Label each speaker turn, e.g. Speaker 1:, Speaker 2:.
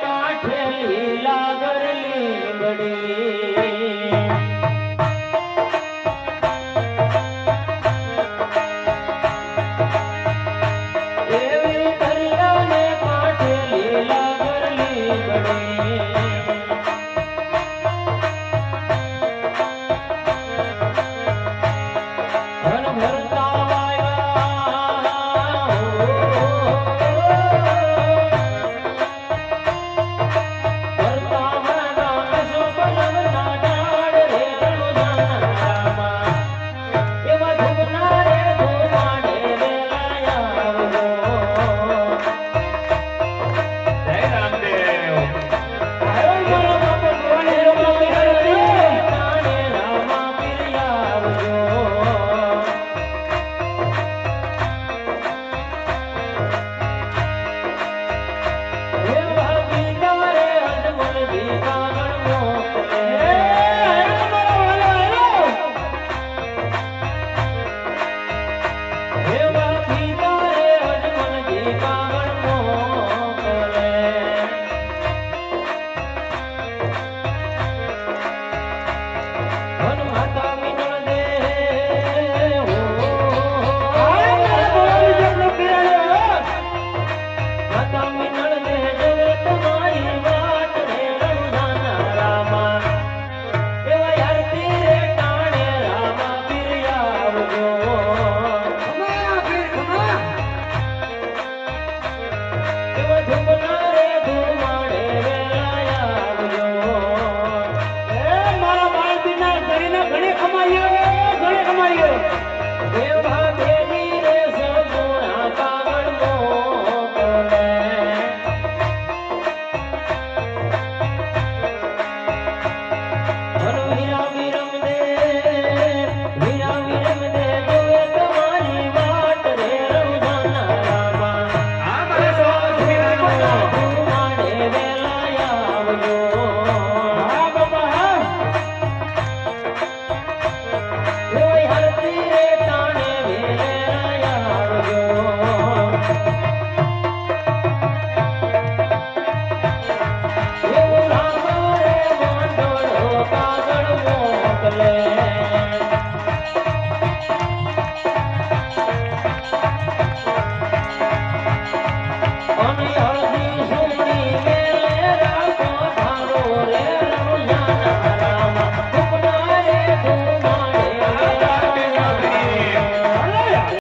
Speaker 1: કાંઠે લીલા ગરલી બની Thank you.
Speaker 2: ઘણી ખમાઈ ગયો ગણે ખમાઈ ગયો.